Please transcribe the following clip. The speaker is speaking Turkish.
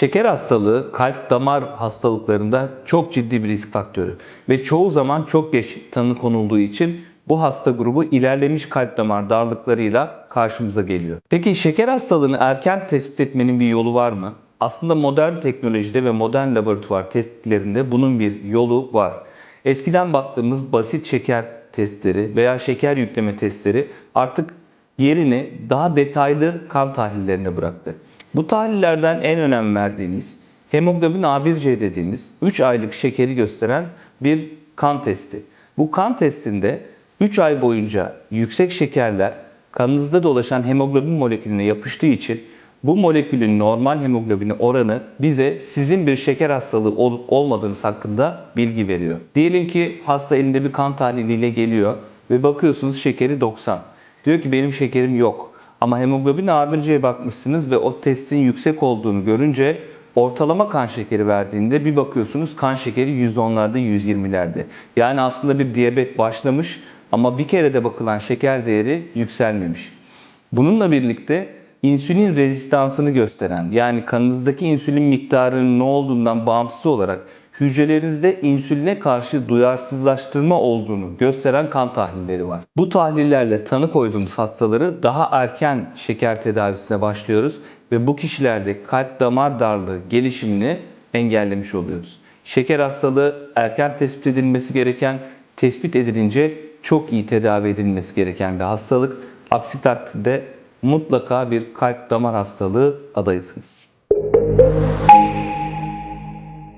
Şeker hastalığı kalp damar hastalıklarında çok ciddi bir risk faktörü ve çoğu zaman çok geç tanı konulduğu için bu hasta grubu ilerlemiş kalp damar darlıklarıyla karşımıza geliyor. Peki şeker hastalığını erken tespit etmenin bir yolu var mı? Aslında modern teknolojide ve modern laboratuvar testlerinde bunun bir yolu var. Eskiden baktığımız basit şeker testleri veya şeker yükleme testleri artık yerini daha detaylı kan tahlillerine bıraktı. Bu tahlillerden en önem verdiğimiz hemoglobin A1C dediğimiz 3 aylık şekeri gösteren bir kan testi. Bu kan testinde 3 ay boyunca yüksek şekerler kanınızda dolaşan hemoglobin molekülüne yapıştığı için bu molekülün normal hemoglobini oranı bize sizin bir şeker hastalığı olup olmadığınız hakkında bilgi veriyor. Diyelim ki hasta elinde bir kan tahliliyle geliyor ve bakıyorsunuz şekeri 90. Diyor ki benim şekerim yok. Ama hemoglobin A1C'ye bakmışsınız ve o testin yüksek olduğunu görünce ortalama kan şekeri verdiğinde bir bakıyorsunuz kan şekeri 110'larda 120'lerde. Yani aslında bir diyabet başlamış ama bir kere de bakılan şeker değeri yükselmemiş. Bununla birlikte insülin rezistansını gösteren yani kanınızdaki insülin miktarının ne olduğundan bağımsız olarak hücrelerinizde insüline karşı duyarsızlaştırma olduğunu gösteren kan tahlilleri var. Bu tahlillerle tanı koyduğumuz hastaları daha erken şeker tedavisine başlıyoruz ve bu kişilerde kalp damar darlığı gelişimini engellemiş oluyoruz. Şeker hastalığı erken tespit edilmesi gereken, tespit edilince çok iyi tedavi edilmesi gereken bir hastalık. Aksi takdirde mutlaka bir kalp damar hastalığı adayısınız.